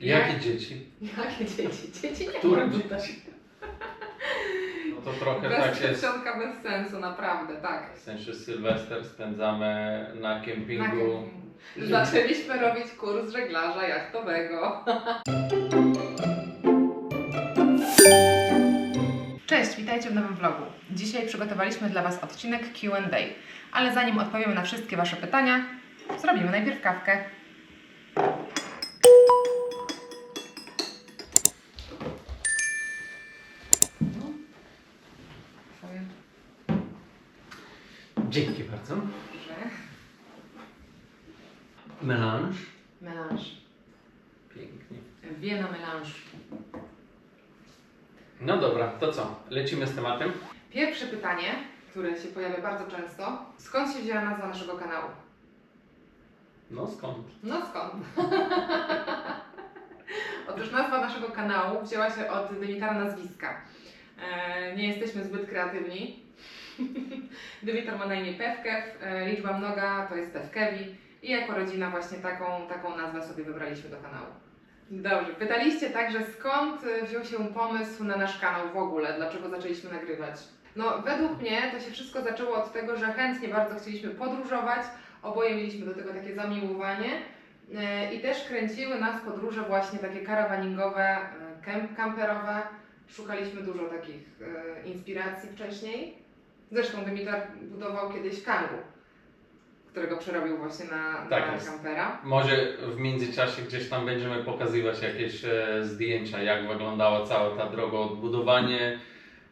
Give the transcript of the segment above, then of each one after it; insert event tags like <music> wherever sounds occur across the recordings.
Jakie dzieci? Jakie dzieci? Dzieci nie Które ma dzieci? No to trochę Bez tak jest. bez sensu, naprawdę, tak. W sensie Sylwester spędzamy na Na kempingu. kempingu. Zaczęliśmy robić kurs żeglarza jachtowego. Cześć, witajcie w nowym vlogu. Dzisiaj przygotowaliśmy dla Was odcinek Q&A, ale zanim odpowiemy na wszystkie Wasze pytania, zrobimy najpierw kawkę. Melange. Melange. Pięknie. Wiena melange. No dobra, to co? Lecimy z tematem? Pierwsze pytanie, które się pojawia bardzo często. Skąd się wzięła nazwa naszego kanału? No skąd? No skąd? <laughs> Otóż nazwa naszego kanału wzięła się od Dymitara nazwiska. E, nie jesteśmy zbyt kreatywni. <laughs> Dymitar ma na imię Pewkew, e, liczba mnoga to jest Pewkewi i jako rodzina właśnie taką, taką nazwę sobie wybraliśmy do kanału. Dobrze, pytaliście także skąd wziął się pomysł na nasz kanał w ogóle, dlaczego zaczęliśmy nagrywać. No według mnie to się wszystko zaczęło od tego, że chętnie bardzo chcieliśmy podróżować, oboje mieliśmy do tego takie zamiłowanie e, i też kręciły nas podróże właśnie takie karawaningowe, e, kamperowe. Szukaliśmy dużo takich e, inspiracji wcześniej. Zresztą Dymitar budował kiedyś kangu, którego przerobił właśnie na, Tak na jest. kampera. Może w międzyczasie gdzieś tam będziemy pokazywać jakieś e, zdjęcia, jak wyglądała cała ta droga, odbudowanie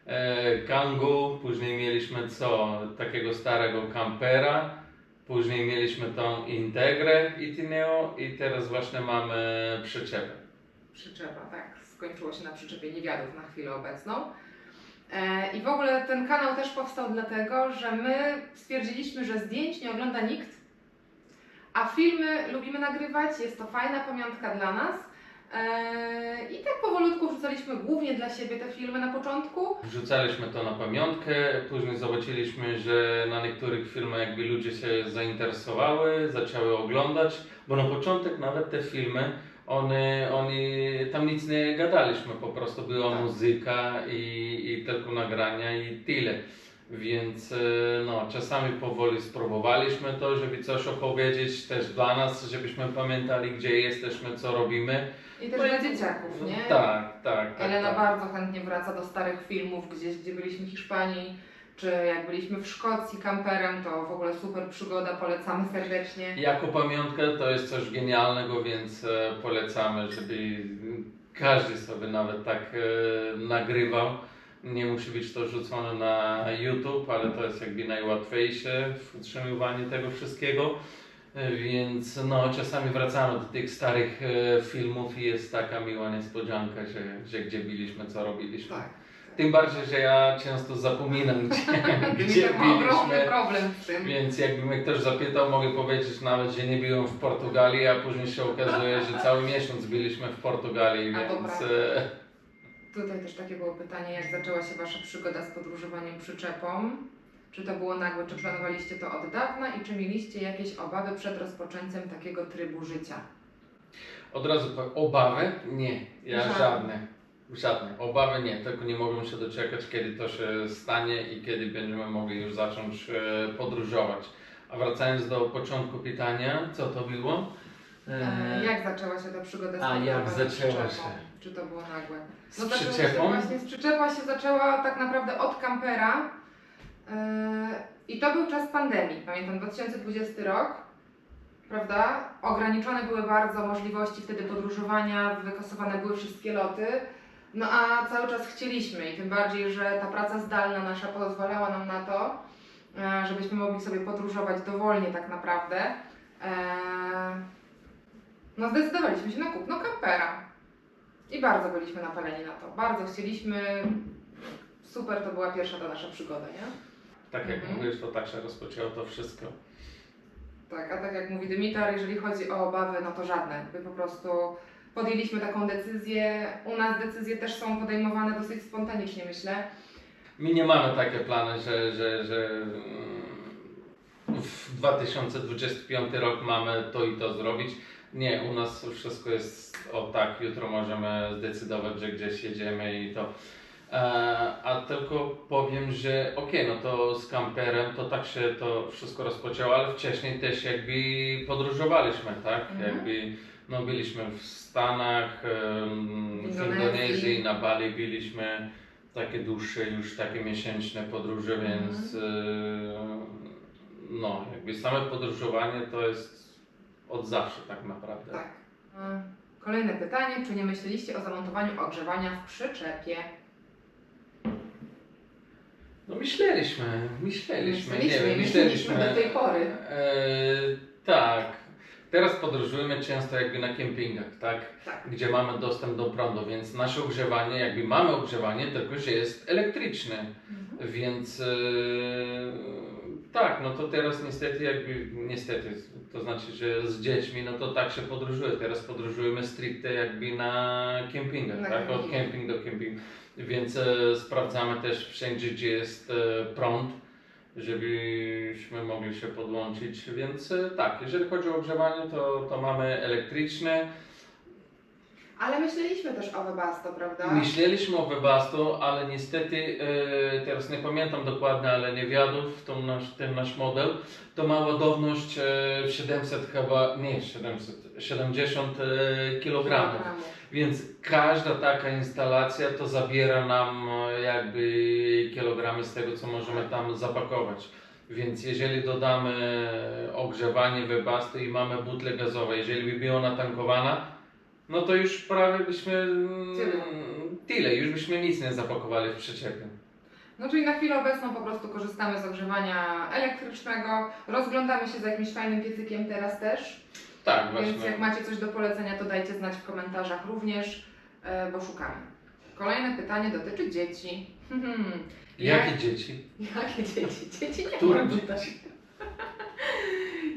e, kangu, później mieliśmy co, takiego starego kampera, później mieliśmy tą Integrę Itineo i teraz właśnie mamy przyczepę. Przyczepa, tak. Skończyło się na przyczepie niewiadów na chwilę obecną. E, I w ogóle ten kanał też powstał dlatego, że my stwierdziliśmy, że zdjęć nie ogląda nikt, a filmy lubimy nagrywać, jest to fajna pamiątka dla nas. E, I tak powolutku wrzucaliśmy głównie dla siebie te filmy na początku. Wrzucaliśmy to na pamiątkę, później zobaczyliśmy, że na niektórych filmach jakby ludzie się zainteresowały, zaczęły oglądać, bo na początek nawet te filmy, one, oni, tam nic nie gadaliśmy, po prostu była Tak. muzyka i, i tylko nagrania i tyle. Więc e, no, czasami powoli spróbowaliśmy to, żeby coś opowiedzieć też dla nas, żebyśmy pamiętali, gdzie jesteśmy, co robimy. I też dla dzieciaków, nie? Tak, tak. tak, Elena tak. bardzo chętnie wraca do starych filmów, gdzieś gdzie byliśmy w Hiszpanii, czy jak byliśmy w Szkocji kamperem, to w ogóle super przygoda, polecamy serdecznie. Jako pamiątka to jest coś genialnego, więc e, polecamy, żeby każdy sobie nawet tak e, nagrywał. Nie musi być to rzucone na YouTube, ale to jest jakby najłatwiejsze w utrzymywaniu tego wszystkiego. E, Więc no, czasami wracamy do tych starych filmów i jest taka miła niespodzianka, że, że gdzie byliśmy, co robiliśmy. Tak. Tym bardziej, że ja często zapominam, gdzie, <laughs> gdzie byliśmy. problem z tym. Więc jakby mnie ktoś zapytał, mogę powiedzieć nawet, że nie byłem w Portugalii, a później się okazuje, że cały miesiąc byliśmy w Portugalii, A więc e, Tutaj też takie było pytanie, jak zaczęła się Wasza przygoda z podróżowaniem przyczepą? Czy to było nagłe, czy planowaliście to od dawna i czy mieliście jakieś obawy przed rozpoczęciem takiego trybu życia? od razu powiem, obawy? Nie, ja Żadne. Żadne. Obawy nie, tylko nie mogłem się doczekać, kiedy to się stanie i kiedy będziemy mogli już zacząć e, podróżować. A wracając do początku pytania, co to było? E, jak zaczęła się ta przygoda z a, jak zaczęła przyczepą? się? Czy to było nagłe? Z zaczęło Się przyczepą? właśnie z przyczepa się zaczęła tak naprawdę od kampera. Yy, I to był czas pandemii, pamiętam 2020 rok, prawda? Ograniczone były bardzo możliwości wtedy podróżowania, wykasowane były wszystkie loty. No a cały czas chcieliśmy i tym bardziej, że ta praca zdalna nasza pozwalała nam na to, e, żebyśmy mogli sobie podróżować dowolnie tak naprawdę. E, No zdecydowaliśmy się na kupno kampera. I bardzo byliśmy napaleni na to. Bardzo chcieliśmy. Super to była pierwsza ta nasza przygoda, nie? Tak jak Mhm. mówisz, to tak się rozpoczęło to wszystko. Tak, a tak jak mówi Dymitar, jeżeli chodzi o obawy, no to żadne. My po prostu podjęliśmy taką decyzję. U nas decyzje też są podejmowane dosyć spontanicznie, myślę. My nie mamy takie plany, że, że, że mm, w 2025 rok mamy to i to zrobić. Nie, u nas wszystko jest o tak, jutro możemy zdecydować, że gdzieś jedziemy i to. E, a tylko powiem, że okej, no to z kamperem to tak się to wszystko rozpoczęło, ale wcześniej też jakby podróżowaliśmy, tak? Mhm. Jakby no byliśmy w Stanach, w Indonezji. Na Bali byliśmy, takie dłuższe już takie miesięczne podróże, Mhm. więc e, no jakby same podróżowanie to jest od zawsze tak naprawdę. Tak. E, Kolejne pytanie. Czy nie myśleliście o zamontowaniu ogrzewania w przyczepie? No myśleliśmy, myśleliśmy, nie wiem, myśleliśmy do tej pory. E, tak. Teraz podróżujemy często jakby na kempingach, tak? Tak. Gdzie mamy dostęp do prądu, więc nasze ogrzewanie, jakby mamy ogrzewanie, tylko że jest elektryczne. Mhm. Więc e, tak, no to teraz niestety jakby, niestety, to znaczy, że z dziećmi, no to tak się podróżuje. Teraz podróżujemy stricte jakby na kempingach, Na tak? Od kemping do kemping. Więc e, sprawdzamy też wszędzie, gdzie jest e, prąd, żebyśmy mogli się podłączyć. Więc e, tak, jeżeli chodzi o ogrzewanie, to, to mamy elektryczne. Ale myśleliśmy też o Webasto, prawda? Myśleliśmy o Webasto, ale niestety, e, teraz nie pamiętam dokładnie, ale nie wiadomo, to nasz, ten nasz model, to ma ładowność e, 700 chyba, nie 700, 70 e, kg. Więc każda taka instalacja to zabiera nam e, jakby kilogramy z tego, co możemy tam zapakować. Więc jeżeli dodamy ogrzewanie Webasto i mamy butlę gazową, jeżeli by była natankowana, no to już prawie byśmy mm, Tyle. tyle, już byśmy nic nie zapakowali w przyczepie. No czyli na chwilę obecną po prostu korzystamy z ogrzewania elektrycznego. Rozglądamy się za jakimś fajnym piecykiem teraz też. Tak, właśnie. Więc jak macie coś do polecenia, to dajcie znać w komentarzach również, e, bo szukamy. Kolejne pytanie dotyczy dzieci. Hmm, Jakie dzieci? Jakie dzieci? Dzieci nie Które mam dzieci?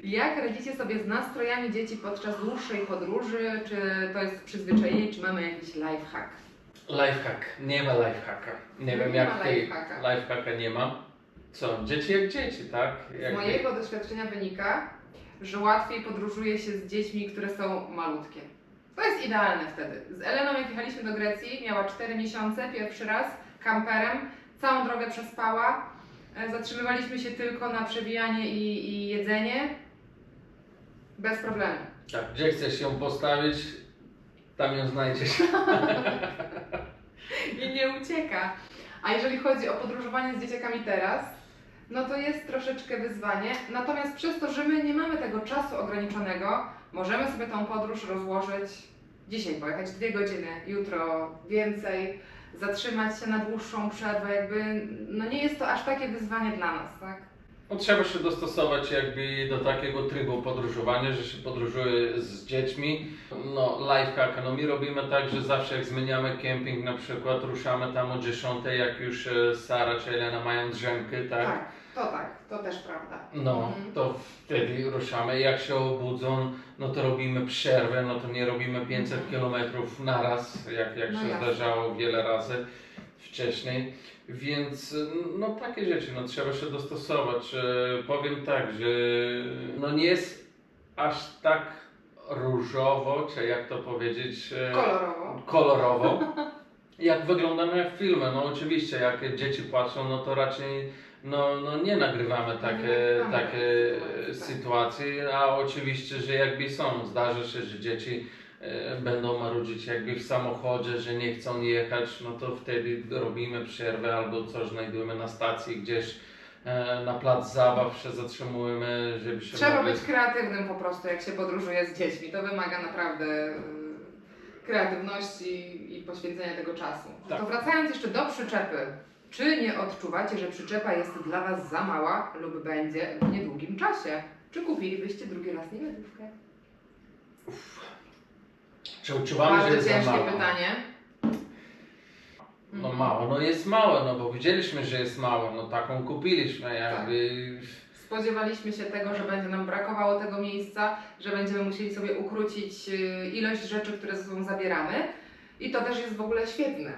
Jak radzicie sobie z nastrojami dzieci podczas dłuższej podróży? Czy to jest przyzwyczajenie, czy mamy jakiś lifehack? Lifehack. Nie ma lifehacka. Nie Nie wiem ma jak ty. lifehacka. Lifehacka nie ma. Co? Dzieci jak dzieci, tak? Z Jak mojego doświadczenia wynika, że łatwiej podróżuje się z dziećmi, które są malutkie. To jest idealne wtedy. Z Eleną jak jechaliśmy do Grecji, miała 4 miesiące, pierwszy raz, kamperem, całą drogę przespała. E, Zatrzymywaliśmy się tylko na przewijanie i, i jedzenie. Bez problemu. Tak, gdzie chcesz ją postawić, tam ją znajdziesz. <laughs> I nie ucieka. A jeżeli chodzi o podróżowanie z dzieciakami teraz, no to jest troszeczkę wyzwanie. Natomiast przez to, że my nie mamy tego czasu ograniczonego, możemy sobie tą podróż rozłożyć dzisiaj, pojechać dwie godziny, jutro więcej, zatrzymać się na dłuższą przerwę, jakby no nie jest to aż takie wyzwanie dla nas, tak? No, trzeba się dostosować jakby do takiego trybu podróżowania, że się podróżuje z dziećmi. No lifehack, no my robimy tak, że zawsze jak zmieniamy kemping na przykład, ruszamy tam o 10, jak już e, Sara czy Elena mają drzemkę, tak? Tak, to tak, to też prawda. No, Mhm. to wtedy ruszamy. Jak się obudzą, no to robimy przerwę, no to nie robimy 500 km naraz, jak, jak No się jasne. zdarzało wiele razy wcześniej. Więc no takie rzeczy, no trzeba się dostosować. E, powiem tak, że no nie jest aż tak różowo, czy jak to powiedzieć, e, Kolorowo. kolorowo, <laughs> jak wyglądamy w filmie. No oczywiście, jak dzieci płaczą, no to raczej no, no nie nagrywamy takie, nagrywamy takie sytuacji, sytuacje, a oczywiście, że jakby są, zdarza się, że dzieci e, będą marudzić jakby w samochodzie, że nie chcą jechać, no to wtedy robimy przerwę albo coś znajdujemy na stacji gdzieś e, na plac zabaw się zatrzymujemy, żeby się Trzeba mogli- być kreatywnym po prostu, jak się podróżuje z dziećmi. To wymaga naprawdę y, kreatywności i poświęcenia tego czasu. Tak. To wracając jeszcze do przyczepy. Czy nie odczuwacie, że przyczepa jest dla Was za mała lub będzie w niedługim czasie? Czy kupilibyście drugi raz niewydówkę? Czy odczuwamy, że Bardzo jest za ciężkie mało? pytanie. No Mhm. mało, no jest małe, no bo widzieliśmy, że jest małe, no taką kupiliśmy jakby. Spodziewaliśmy się tego, że będzie nam brakowało tego miejsca, że będziemy musieli sobie ukrócić y, ilość rzeczy, które ze sobą zabieramy. I to też jest w ogóle świetne.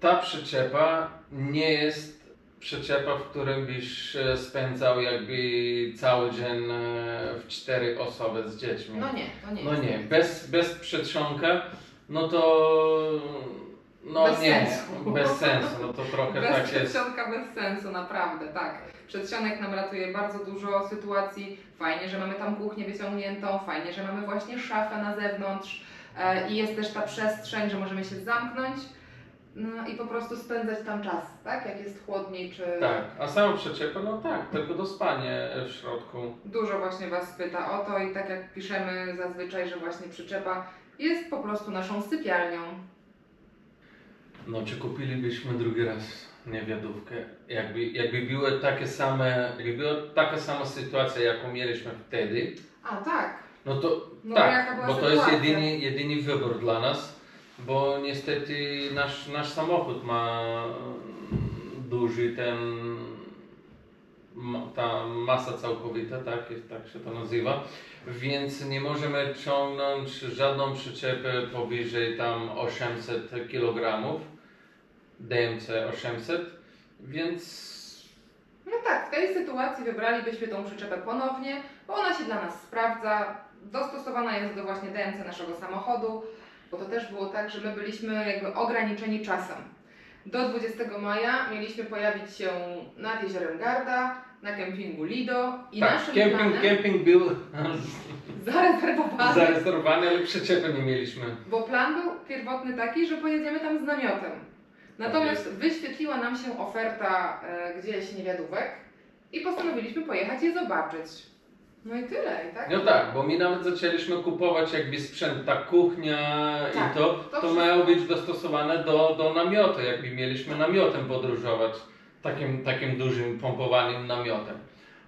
Ta przyczepa nie jest przyczepa, w którym byś e, spędzał jakby cały dzień e, w cztery osoby z dziećmi. No nie, to nie No jest. nie, bez, bez przedsionka, no to no Bez nie, sensu. bez sensu, no to trochę Bez tak jest. przedsionka bez sensu, naprawdę, tak. Przedsionek nam ratuje bardzo dużo sytuacji. Fajnie, że mamy tam kuchnię wyciągniętą, fajnie, że mamy właśnie szafę na zewnątrz e, i jest też ta przestrzeń, że możemy się zamknąć no, i po prostu spędzać tam czas, tak? Jak jest chłodniej, czy Tak, a samą przyczepę, no tak, tylko do spania w środku. dużo właśnie Was pyta o to i tak jak piszemy zazwyczaj, że właśnie przyczepa jest po prostu naszą sypialnią. No czy kupilibyśmy drugi raz niewiadówkę? Jakby, jakby były takie same, jakby była taka sama sytuacja, jaką mieliśmy wtedy, A tak, no to No tak, była bo to jest jedyny, jedyny wybór dla nas, bo niestety nasz, nasz samochód ma duży ten, ta masa całkowita, tak, jest, tak się to nazywa, więc nie możemy ciągnąć żadną przyczepę powyżej tam 800 kg, DMC 800, więc No tak, w tej sytuacji wybralibyśmy tą przyczepę ponownie, bo ona się dla nas sprawdza, dostosowana jest do właśnie DMC naszego samochodu, bo to też było tak, że my byliśmy jakby ograniczeni czasem. Do 20 maja mieliśmy pojawić się nad jeziorem Garda, na kempingu Lido i tak, naszym kemping, planem kemping był <laughs> zarezerwowany, zarezerwowany, ale przyczepy nie mieliśmy. bo plan był pierwotny taki, że pojedziemy tam z namiotem. Natomiast Tak wyświetliła nam się oferta e, gdzieś niewiadówek i postanowiliśmy pojechać je zobaczyć. No i tyle, i tak? No tak, bo my nawet zaczęliśmy kupować jakby sprzęt, ta kuchnia Tak, i to, to to, wszystko. miało być dostosowane do, do namiotu, jakby mieliśmy namiotem podróżować, takim, takim dużym, pompowanym namiotem.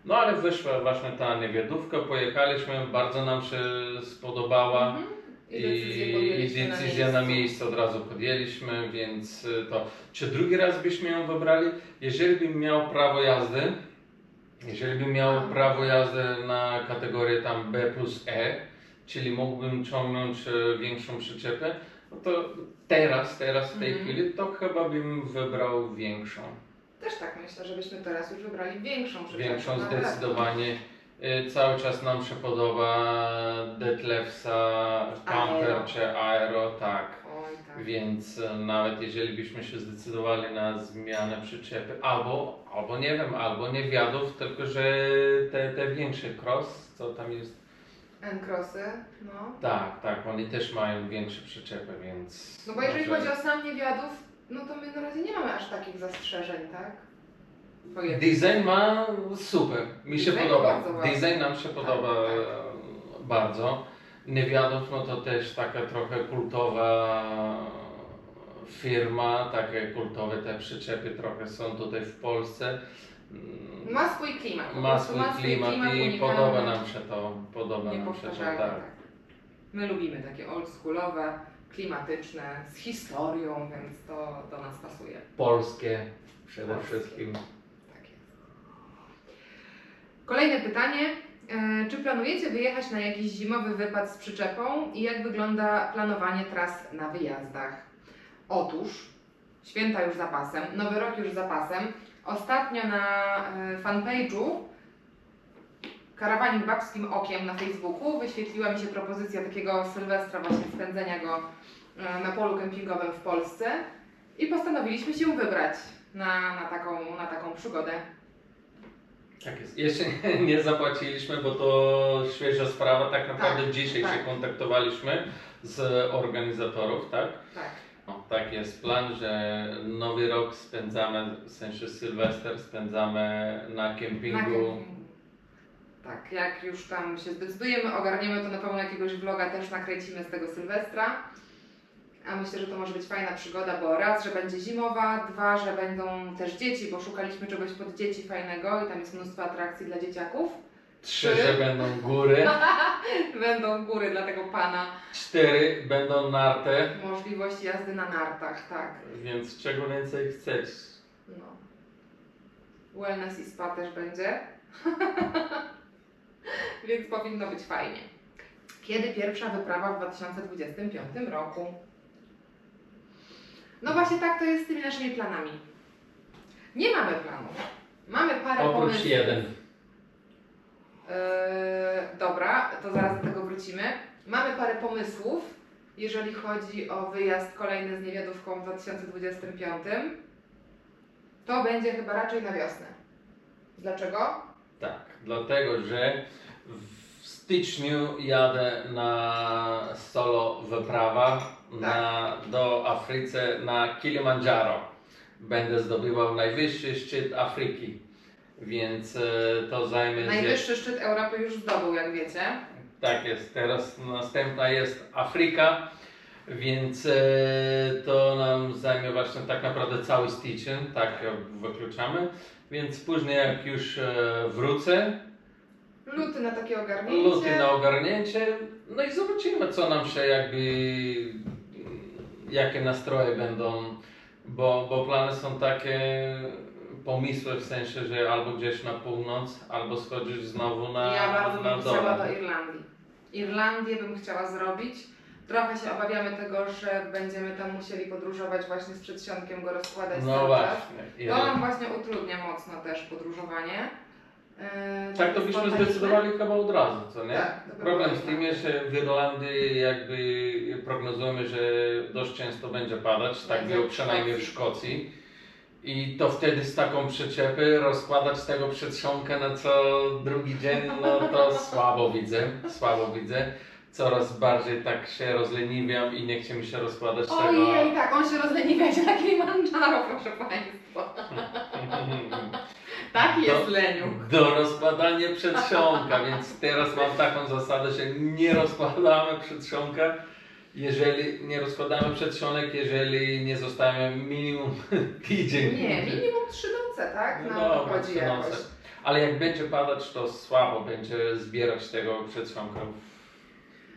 No ale wyszła właśnie ta niewiadówka, pojechaliśmy, bardzo nam się spodobała Mhm. I decyzję i podjęliśmy decyzję na miejscu od razu podjęliśmy, więc y, to, czy drugi raz byśmy ją wybrali? Jeżeli bym miał prawo jazdy, jeżeli bym miał prawo jazdy na kategorię tam B plus E, czyli mógłbym ciągnąć e, większą przyczepę, no to teraz, teraz w tej Mhm. chwili, to chyba bym wybrał większą. Też tak myślę, żebyśmy teraz już wybrali większą przyczepę. Większą zdecydowanie. E, Cały czas nam się podoba Detlefsa, Camper Aero. czy Aero, tak. Tak. Więc e, nawet jeżeli byśmy się zdecydowali na zmianę przyczepy, albo, albo nie wiem, albo nie wiadów, tylko że te, te większe cross, co tam jest, N-crossy, no. tak, tak, oni też mają większe przyczepy, więc... No bo jeżeli może- chodzi o sam niewiadów, no to my na razie nie mamy aż takich zastrzeżeń, tak? Pojedynczych. Design ma super, mi się Design podoba. bardzo ładny. Design nam się podoba tak. bardzo. Niewiadów, no to też taka trochę kultowa firma, takie kultowe te przyczepy trochę są tutaj w Polsce. Mm, Ma swój klimat. Ma prostu swój klimat i unikalny, podoba nam się to, podoba nam się to, tak. tak. My lubimy takie oldschoolowe, klimatyczne, z historią, więc to do nas pasuje. Polskie przede Polskie. wszystkim. Tak jest. Kolejne pytanie. E, Czy planujecie wyjechać na jakiś zimowy wypad z przyczepą i jak wygląda planowanie tras na wyjazdach? Otóż, święta już za pasem, nowy rok już za pasem. Ostatnio na e, fanpage'u Karawanik Babskim Okiem na Facebooku wyświetliła mi się propozycja takiego sylwestra, właśnie spędzenia go e, na polu kempingowym w Polsce i postanowiliśmy się wybrać na, na, taką, na taką przygodę. Tak jest. Jeszcze <laughs> nie, zapłaciliśmy, bo to świeża sprawa. Tak naprawdę Tak, dzisiaj tak. się kontaktowaliśmy z organizatorów, tak? Tak. No, tak jest plan, że nowy rok spędzamy, w sensie Sylwester spędzamy na Na kempingu. kempingu. Tak, jak już tam się zdecydujemy, ogarniemy, to na pewno jakiegoś vloga też nakręcimy z tego Sylwestra. A myślę, że to może być fajna przygoda, bo raz, że będzie zimowa, dwa, że będą też dzieci, bo szukaliśmy czegoś pod dzieci fajnego i tam jest mnóstwo atrakcji dla dzieciaków. Trzy, że będą góry. <laughs> Będą góry dla tego pana, Cztery będą narty. możliwość jazdy na nartach, tak. Więc czego więcej chcesz? No. Wellness i spa też będzie. <laughs> Więc powinno być fajnie. Kiedy pierwsza wyprawa w 2025 roku? No właśnie tak to jest z tymi naszymi planami. Nie mamy planów. Mamy parę Oprócz pomysłów. jeden. Yy, dobra, to zaraz do tego wrócimy. Mamy parę pomysłów, jeżeli chodzi o wyjazd kolejny z niewiadówką w 2025. To będzie chyba raczej na wiosnę. Dlaczego? Tak, dlatego że w styczniu jadę na solo wyprawa na, do Afryce na Kilimandżaro. Będę zdobywał najwyższy szczyt Afryki, więc e, to zajmie Najwyższy szczyt Europy już zdobył, jak wiecie. Tak jest, teraz następna jest Afryka, więc e, to nam zajmie właśnie tak naprawdę cały styczeń, tak wykluczamy. Więc później jak już e, wrócę, Luty na takie ogarnięcie. luty na ogarnięcie, no i zobaczymy co nam się jakby, jakie nastroje będą, bo, bo plany są takie pomysły w sensie, że albo gdzieś na północ, albo schodzić znowu na, ja bardzo na bym dole. chciała do Irlandii. Irlandię bym chciała zrobić. Trochę się obawiamy tego, że będziemy tam musieli podróżować właśnie z przedsionkiem, go rozkładać No cały czas. właśnie. To nam właśnie utrudnia mocno też podróżowanie. Yy, Tak, to byśmy zdecydowali chyba od razu, co nie? Tak, Problem z tym jest, że w Irlandii jakby prognozujemy, że dość często będzie padać, tak było przynajmniej w Szkocji. I to wtedy z taką przyczepy rozkładać tego przedsionka na co drugi dzień, no to <laughs> słabo widzę, słabo widzę. Coraz bardziej tak się rozleniwiam i nie chce mi się rozkładać tego. Ojej, tak, on się rozleniwia się na Kilimandżaro, proszę Państwa. <laughs> Taki Do- jest leniu. Do rozkładania przedsionka, więc teraz mam taką zasadę, że nie rozkładamy przedsionka, jeżeli nie rozkładamy przedsionek, jeżeli nie zostawiamy minimum <laughs> tydzień. Nie, minimum trzy noce, tak? No Na to dobra, chodzi jakoś. noce. Ale jak będzie padać, to słabo będzie zbierać tego przedsionka.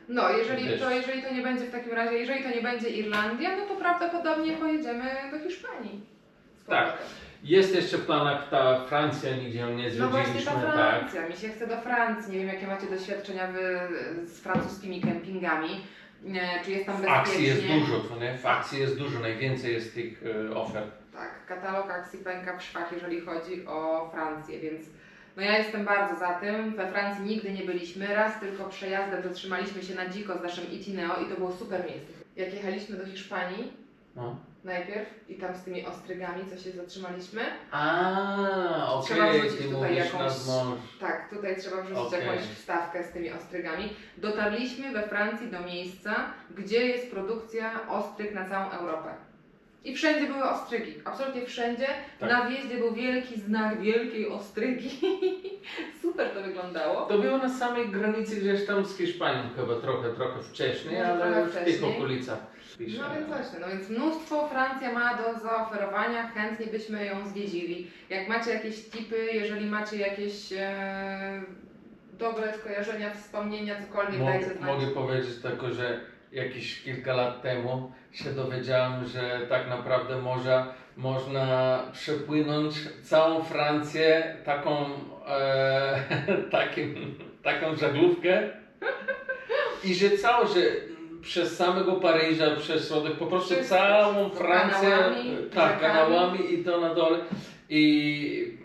No, jeżeli to, jeżeli to nie będzie w takim razie, jeżeli to nie będzie Irlandia, no to prawdopodobnie pojedziemy do Hiszpanii. Tak. Jest jeszcze w planach ta Francja, nigdzie ją nie No właśnie ta tak. Francja, mi się chce do Francji. Nie wiem, jakie macie doświadczenia wy z francuskimi kempingami. Czy jest tam W bezpiecznie? akcji jest dużo, co nie? W akcji jest dużo, najwięcej jest tych e, ofert. Tak, katalog akcji pęka w szwach, jeżeli chodzi o Francję, więc no ja jestem bardzo za tym. We Francji nigdy nie byliśmy, raz tylko przejazdem zatrzymaliśmy się na dziko z naszym Itineo i to było super miejsce. Jak jechaliśmy do Hiszpanii No. najpierw i tam z tymi ostrygami, co się zatrzymaliśmy, A, Trzeba okej, wrzucić ty tutaj mówisz jakąś- nad tak, tutaj trzeba wrzucić Okej. jakąś wstawkę z tymi ostrygami. Dotarliśmy we Francji do miejsca, gdzie jest produkcja ostryg na całą Europę. I wszędzie były ostrygi, absolutnie wszędzie. Tak. Na wjeździe był wielki znak wielkiej ostrygi. <laughs> Super to wyglądało. To było na samej granicy gdzieś tam z Hiszpanią chyba trochę, trochę wcześniej, Może ale trochę w tych wcześniej. okolicach. pisze. No więc właśnie, no więc mnóstwo Francja ma do zaoferowania, chętnie byśmy ją zwiedzili. Jak macie jakieś tipy, jeżeli macie jakieś e, dobre skojarzenia, wspomnienia, cokolwiek dajcie Mogę, znać. mogę powiedzieć tylko, że jakieś kilka lat temu się dowiedziałem, że tak naprawdę można przepłynąć całą Francję taką, e, <laughs> takim, taką żaglówkę i że całe, że przez samego Paryża, przez środek, po prostu Wszystko, całą. Francję, Kanałami, tak, kanałami i to na dole i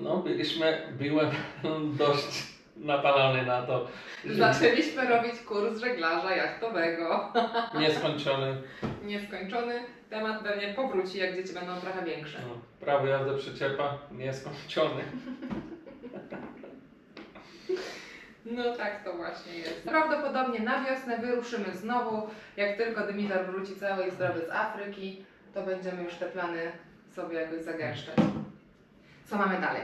no byliśmy, byłem <laughs> dość napalony na to, że Zaczęliśmy robić kurs żeglarza jachtowego. <laughs> nieskończony. Nieskończony. Temat pewnie powróci, jak dzieci będą trochę większe. No, prawo jazdy przyczepa nieskończony. No tak to właśnie jest. Prawdopodobnie na wiosnę wyruszymy znowu. Jak tylko Dymitar wróci cały i zdrowy z Afryki, to będziemy już te plany sobie jakoś zagęszczać. Co mamy dalej?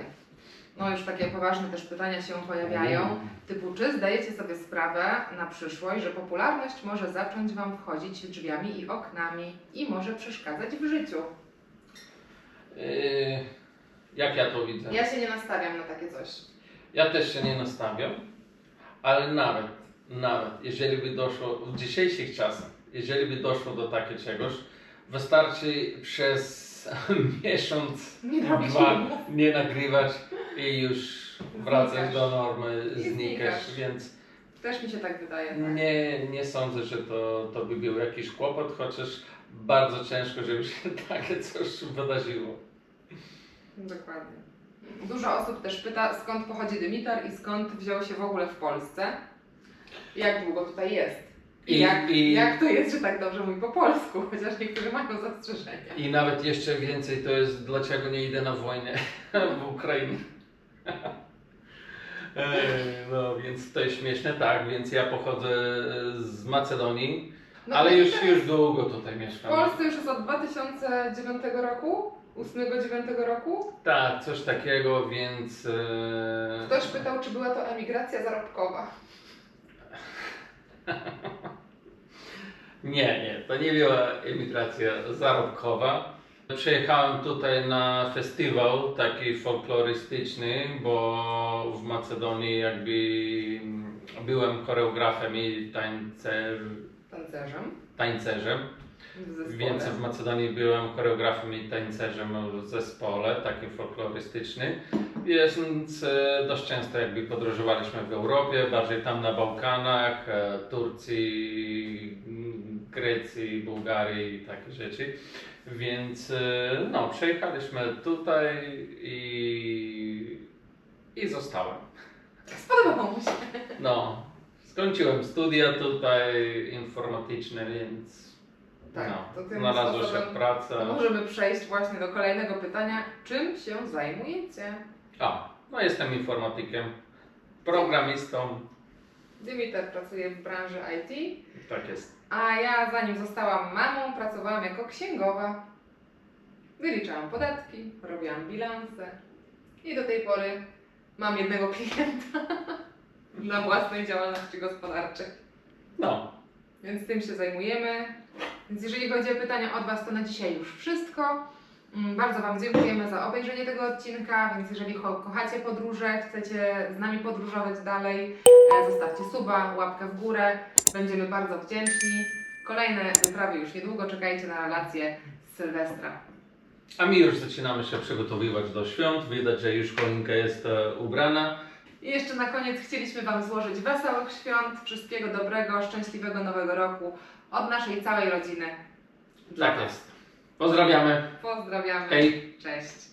No już takie poważne też pytania się pojawiają. Typu, czy zdajecie sobie sprawę na przyszłość, że popularność może zacząć Wam wchodzić drzwiami i oknami i może przeszkadzać w życiu? Yy, jak ja to widzę? Ja się nie nastawiam na takie coś. Ja też się nie nastawiam, ale nawet, nawet jeżeli by doszło w dzisiejszych czasach, jeżeli by doszło do takiego czegoś, wystarczy przez <laughs> miesiąc, Nie dwa nie nagrywać i już wracać Znikasz. do normy, znikasz. więc Też mi się tak wydaje. Tak. Nie, nie sądzę, że to, to by był jakiś kłopot, chociaż bardzo ciężko, żeby się <laughs> takie coś wydarzyło. Dokładnie. Dużo osób też pyta, skąd pochodzi Dymitar i skąd wziął się w ogóle w Polsce. Jak długo tutaj jest. I, I- jak, i- jak to jest, że tak dobrze mówi po polsku, <laughs> chociaż niektórzy mają zastrzeżenia. I nawet jeszcze więcej to jest, dlaczego nie idę na wojnę <laughs> w Ukrainie. Ej, No więc to jest śmieszne, tak, więc ja pochodzę z Macedonii, No ale już, teraz już długo tutaj W mieszkam. Polsce już jest od 2009 roku, 8-9 roku. Tak, coś takiego, więc... e, Ktoś pytał, czy była to emigracja zarobkowa. <laughs> Nie, nie, to nie była emigracja zarobkowa. Przyjechałem tutaj na festiwal taki folklorystyczny, bo w Macedonii jakby byłem choreografem i tańcer, Tancerzem. tańcerzem, w więc w Macedonii byłem choreografem i tańcerzem w zespole takim folklorystycznym, więc e, dość często jakby podróżowaliśmy w Europie, bardziej tam na Bałkanach, e, Turcji, Grecji, Bułgarii i takie rzeczy. Więc e, no, przejechaliśmy tutaj i, i zostałem. Spodobało mu się. No, skończyłem studia tutaj informatyczne, więc Tak, no, to tym znalazła się praca. To możemy przejść właśnie do kolejnego pytania. Czym się zajmujecie? A, no jestem informatykiem, programistą, Dimitar pracuje w branży IT, tak jest. a ja zanim zostałam mamą, pracowałam jako księgowa. Wyliczałam podatki, robiłam bilanse i do tej pory mam jednego klienta <laughs> dla własnej działalności gospodarczej. No, Więc tym się zajmujemy. Więc jeżeli chodzi o pytania od Was, to na dzisiaj już wszystko. Mm, Bardzo Wam dziękujemy za obejrzenie tego odcinka, więc jeżeli kochacie podróże, chcecie z nami podróżować dalej, e, zostawcie suba, łapkę w górę. Będziemy bardzo wdzięczni. Kolejne wyprawy już niedługo, czekajcie na relacje z Sylwestra. a my już zaczynamy się przygotowywać do świąt. Widać, że już choinka jest e, ubrana. I jeszcze na koniec chcieliśmy Wam złożyć wesołych świąt, wszystkiego dobrego, szczęśliwego nowego roku od naszej całej rodziny. Dla Tak jest. Pozdrawiamy. Pozdrawiamy. Hej. Cześć.